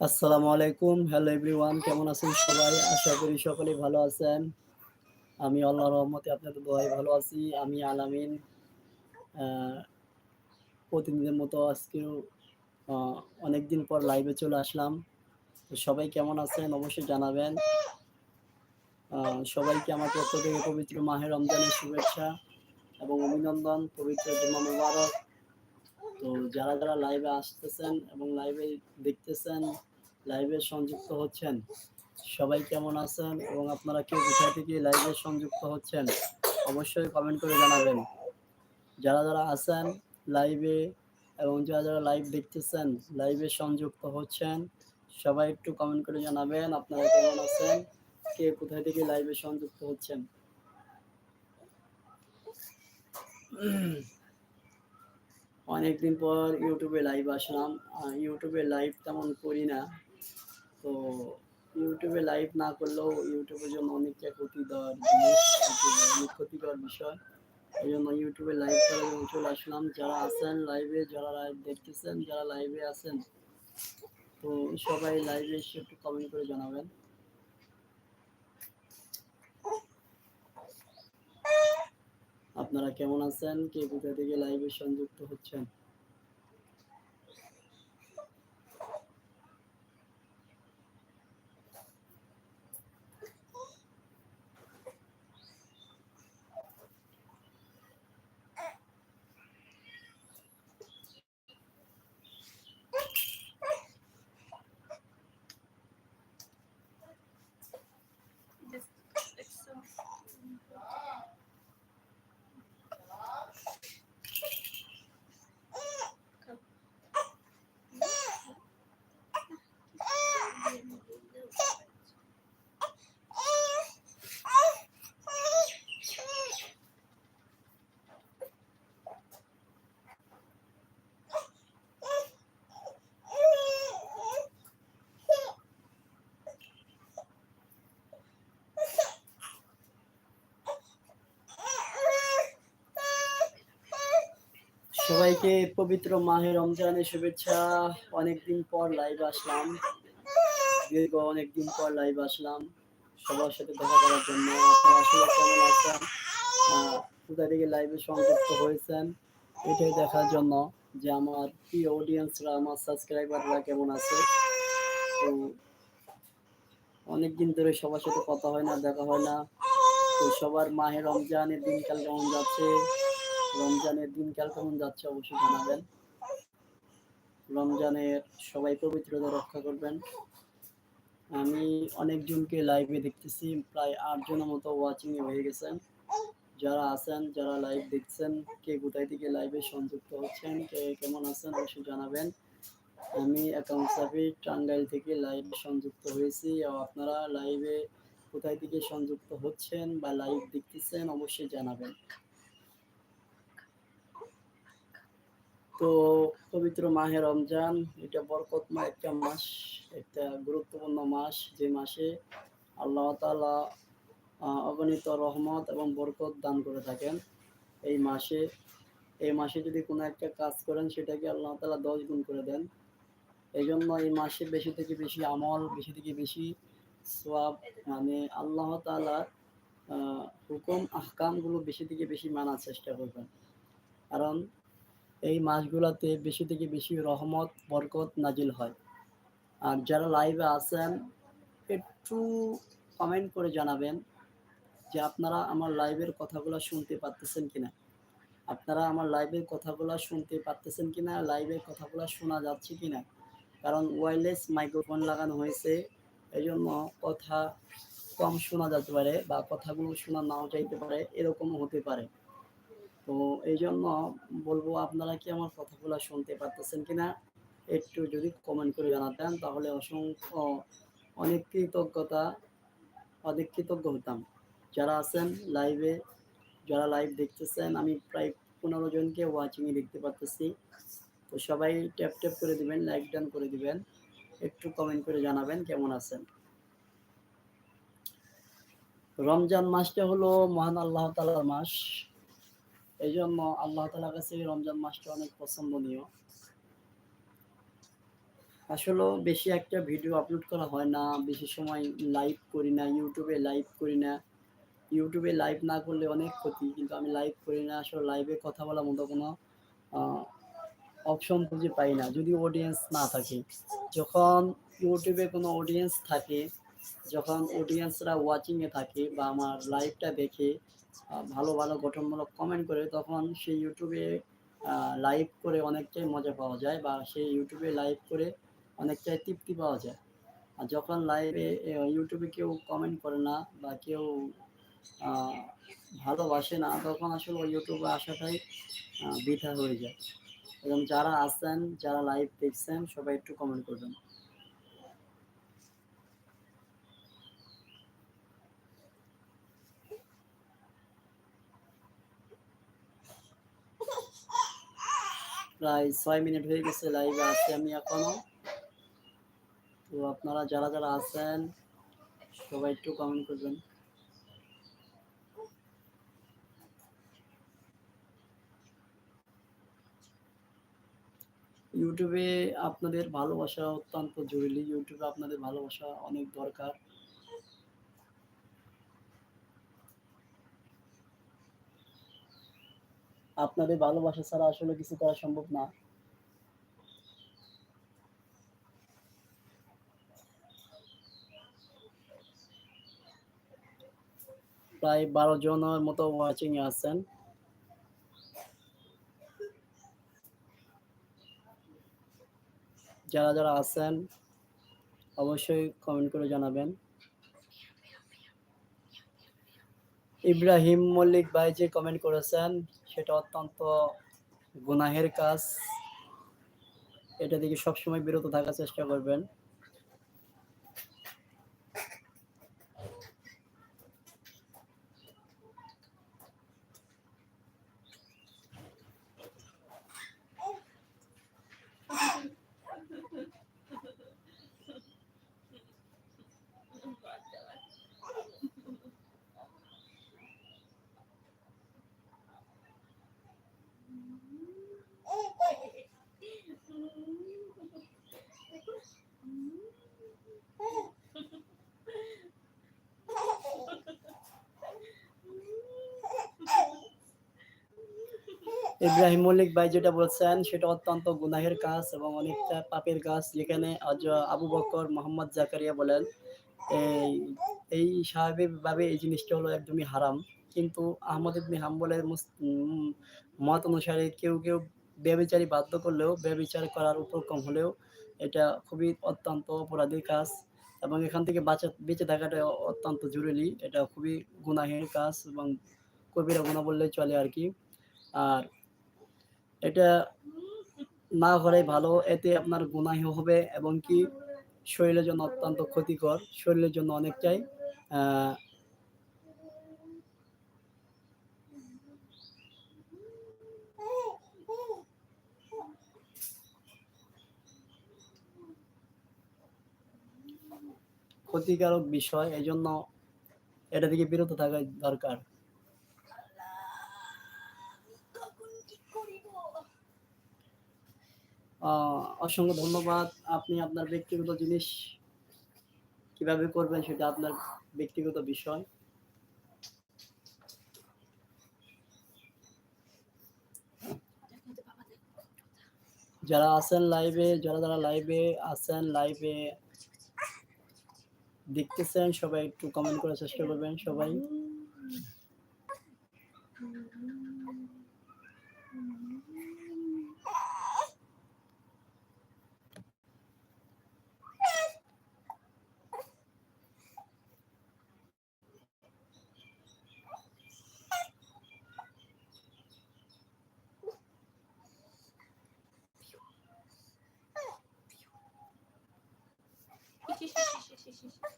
আসসালামু আলাইকুম। Hello everyone কেমন আছেন সবাই? আশা করি সকলেই ভালো আছেন। আমি আল্লাহর রহমতে আপনাদের দোয়ায় ভালো আছি। আমি আলামিন প্রতিদিনের মতো আজকেও অনেকদিন পর লাইভে চলে আসলাম। তো সবাই কেমন আছেন? অবশ্যই জানাবেন। সবাইকে আমার পক্ষ থেকে পবিত্র মাহের রমজানের শুভেচ্ছা এবং অভিনন্দন, পবিত্র জুমা মুবারক। তো যারা যারা লাইভে আসতেছেন এবং লাইভে দেখতেছেন লাইভে সংযুক্ত হচ্ছেন, সবাই কেমন আছেন এবং আপনারা কেউ কোথায় থেকে লাইভে সংযুক্ত হচ্ছেন, অবশ্যই কমেন্ট করে জানাবেন। যারা যারা আছেন লাইভে এবং যারা যারা লাইভ দেখতেছেন লাইভে সংযুক্ত হচ্ছেন, সবাই একটু কমেন্ট করে জানাবেন আপনারা কেমন আছেন, কে কোথায় থেকে লাইভে সংযুক্ত হচ্ছেন। অনেকদিন পর ইউটিউবে লাইভ আসলাম। ইউটিউবে লাইভ তেমন করি না। তো ইউটিউবে লাইভ না করলেও ইউটিউবের জন্য অনেকটা ক্ষতিকর অনেক ক্ষতিকর বিষয়। এই জন্য ইউটিউবে লাইভ করার জন্য চলে আসলাম। যারা আছেন লাইভে যারা লাইভ দেখতেছেন, যারা লাইভে আছেন, তো সবাই লাইভে এসে একটু কমেন্ট করে জানাবেন। আপনারা কেমন আছেন? কে কোথা থেকে লাইভে সংযুক্ত হচ্ছেন? সবাইকে পবিত্র মাহে রমজানের শুভেচ্ছা। অনেকদিন পর লাইভ আসলাম। দীর্ঘ অনেকদিন পর লাইভ আসলাম। সবার সাথে দেখা করার জন্য। আপনারা আসলে কেমন আছেন? কোথা থেকে লাইভে সংযুক্ত হয়েছেন? এটাই দেখার জন্য যে আমার প্রিয় অডিয়েন্সরা আমার সাবস্ক্রাইবাররা কেমন আছে। তো অনেকদিন ধরে সবার সাথে কথা হয় না, দেখা হয় না। তো সবার মাহে রমজানের দিনকাল কেমন যাচ্ছে? রমজানের দিনকাল কেমন যাচ্ছে অবশ্যই জানাবেন। রমজানের সবাই পবিত্রতা রক্ষা করবেন। আমি অনেকজনকে লাইভে দেখতেছি, প্রায় আটজনের মতো ওয়াচিং এ হয়ে গেছেন। যারা আছেন, যারা লাইভ দেখছেন, কে কোথায় থেকে লাইভে সংযুক্ত হচ্ছেন, কে কেমন আছেন অবশ্যই জানাবেন। আমি অ্যাকাউন্ট সাফি টাঙ্গাইল থেকে লাইভ সংযুক্ত হয়েছি। আপনারা লাইভে কোথায় থেকে সংযুক্ত হচ্ছেন বা লাইভ দেখতেছেন অবশ্যই জানাবেন। তো পবিত্র মাহে রমজান, এটা বরকতময় একটা মাস, একটা গুরুত্বপূর্ণ মাস যে মাসে আল্লাহ তালা অগণিত রহমত এবং বরকত দান করে থাকেন এই মাসে। এই মাসে যদি কোনো একটা কাজ করেন, সেটাকে আল্লাহ তালা দশ গুণ করে দেন। এই জন্য এই মাসে বেশি থেকে বেশি আমল, বেশি থেকে বেশি সোয়াব মানে আল্লাহ তালার হুকুম, আহকামগুলো বেশি থেকে বেশি মানার চেষ্টা করবেন। কারণ এই মাসগুলোতে বেশি থেকে বেশি রহমত, বরকত নাজিল হয়। আর যারা লাইভে আছেন, একটু কমেন্ট করে জানাবেন যে আপনারা আমার লাইভের কথাগুলো শুনতে পারতেছেন কিনা। আপনারা আমার লাইভের কথাগুলো শুনতে পারতেছেন কিনা লাইভের কথাগুলো শোনা যাচ্ছে কিনা। কারণ ওয়্যারলেস মাইক্রোফোন লাগানো হয়েছে এই জন্য কথা কম শোনা যেতে পারে বা কথাগুলো শোনা নাও চাইতে পারে, এরকমও হতে পারে। তো এই জন্য বলব আপনারা কি আমার কথাগুলো শুনতে পারতেছেন কিনা একটু যদি কমেন্ট করে জানাতেন, তাহলে অসংখ্য অনেক কৃতজ্ঞতা, অনেক কৃতজ্ঞ হতাম। যারা আছেন লাইভে যারা লাইভ দেখতেছেন, আমি প্রায় পনেরো জনকে ওয়াচিংয়ে দেখতে পারতেছি। তো সবাই ট্যাপ ট্যাপ করে দিবেন লাইক ডান করে দিবেন, একটু কমেন্ট করে জানাবেন কেমন আছেন। রমজান মাসটা হলো মহান আল্লাহ তালার মাস। এই জন্য আল্লাহ তালার কাছে রমজান মাসটা অনেক পছন্দনীয়। আসলে বেশি একটা ভিডিও আপলোড করা হয় না, বেশি সময় লাইভ করি না ইউটিউবে লাইভ করি না। ইউটিউবে লাইভ না করলে অনেক ক্ষতি, কিন্তু আমি লাইভ করি না, আসলে লাইভে কথা বলার মতো কোনো অপশন খুঁজে পাই না, যদি অডিয়েন্স না থাকে। যখন ইউটিউবে কোনো অডিয়েন্স থাকে, যখন অডিয়েন্সরা ওয়াচিংয়ে থাকে বা আমার লাইভটা দেখে ভালো ভালো গঠনমূলক কমেন্ট করে তখন সেই ইউটিউবে লাইভ করে অনেকটাই মজা পাওয়া যায় বা সেই ইউটিউবে লাইভ করে অনেকটাই তৃপ্তি পাওয়া যায়। আর যখন লাইভে ইউটিউবে কেউ কমেন্ট করে না বা কেউ ভালোবাসে না, তখন আসলে ওই ইউটিউবে আসাটাই বৃথা হয়ে যায়। এবং যারা আছেন, যারা লাইভ দেখছেন, সবাই একটু কমেন্ট করবেন। প্রায় ছয় মিনিট হয়ে গেছে লাইভে আছি আমি এখনও। তো আপনারা যারা যারা আছেন, সবাই একটু কমেন্ট করবেন। ইউটিউবে আপনাদের ভালোবাসা অত্যন্ত জরুরি। ইউটিউবে আপনাদের ভালোবাসা অনেক দরকার। আপনাদের ভালোবাসা ছাড়া আসলে কিছু করা সম্ভব না। প্রায় বারো জনের মতো ওয়াচিং এ আছেন। যারা যারা আছেন, অবশ্যই কমেন্ট করে জানাবেন। ইব্রাহিম মল্লিক ভাই যে কমেন্ট করেছেন, সেটা অত্যন্ত গুনাহের কাজ। এটা থেকে সবসময় বিরত থাকার চেষ্টা করবেন। ইব্রাহিম মল্লিক ভাই যেটা বলছেন, সেটা অত্যন্ত গুনাহের কাজ এবং অনেকটা পাপের কাজ, যেখানে আবু বকর মোহাম্মদ জাকারিয়া বলেন, এই এই স্বাভাবিকভাবে এই জিনিসটা হলো একদমই হারাম। কিন্তু আহমদ ইবনে হাম্বলের মত অনুসারে কেউ কেউ ব্যবিচারী বাধ্য করলেও, ব্যবিচার করার উপক্রম হলেও এটা খুবই অত্যন্ত অপরাধীর কাজ এবং এখান থেকে বাঁচা, বেঁচে থাকাটা অত্যন্ত জরুরি। এটা খুবই গুনাহের কাজ এবং কবিরা গুণা বললেই চলে আর কি। আর এটা না করাই ভালো। এতে আপনার গুনাহ হবে এবং কি শরীরের জন্য অত্যন্ত ক্ষতিকর। শরীরের জন্য অনেকটাই ক্ষতিকারক বিষয়। এই জন্য এটা থেকে বিরত থাকা দরকার। অসংখ্য ধন্যবাদ। আপনি আপনার ব্যক্তিগত জিনিস কীভাবে করবেন সেটা আপনার ব্যক্তিগত বিষয়। যারা আছেন লাইভে যারা যারা লাইভে আছেন লাইভে দেখতেছেন, সবাই একটু কমেন্ট করার চেষ্টা করবেন, সবাই। peixes.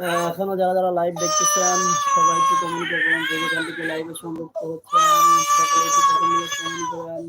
এখনও যারা যারা লাইভ দেখতেছেন, সবাই একটু কমেন্ট করবেন যে যেখান থেকে লাইভে সংযুক্ত হচ্ছেন সকলে একটু কমেন্ট করেন।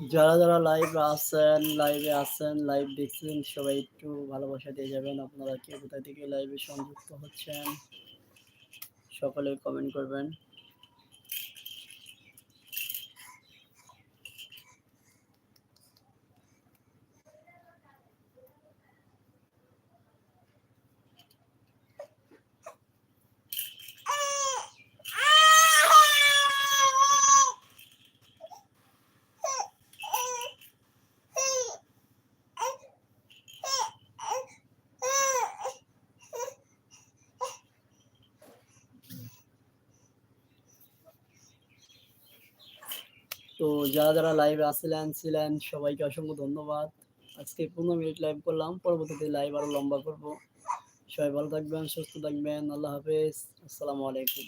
যারা যারা লাইভ আছেন লাইভে আছেন লাইভ দেখছেন, সবাই একটু ভালোবাসা দিয়ে যাবেন। আপনারা কে কোথায় থেকে লাইভে সংযুক্ত হচ্ছেন, সকলে কমেন্ট করবেন। তো যারা যারা লাইভে আসছিলেন ছিলেন, সবাইকে অসংখ্য ধন্যবাদ। আজকে পনেরো মিনিট লাইভ করলাম, পরবর্তীতে লাইভ আরও লম্বা করব। সবাই ভালো থাকবেন, সুস্থ থাকবেন, আল্লাহ হাফেজ, আসসালামু আলাইকুম।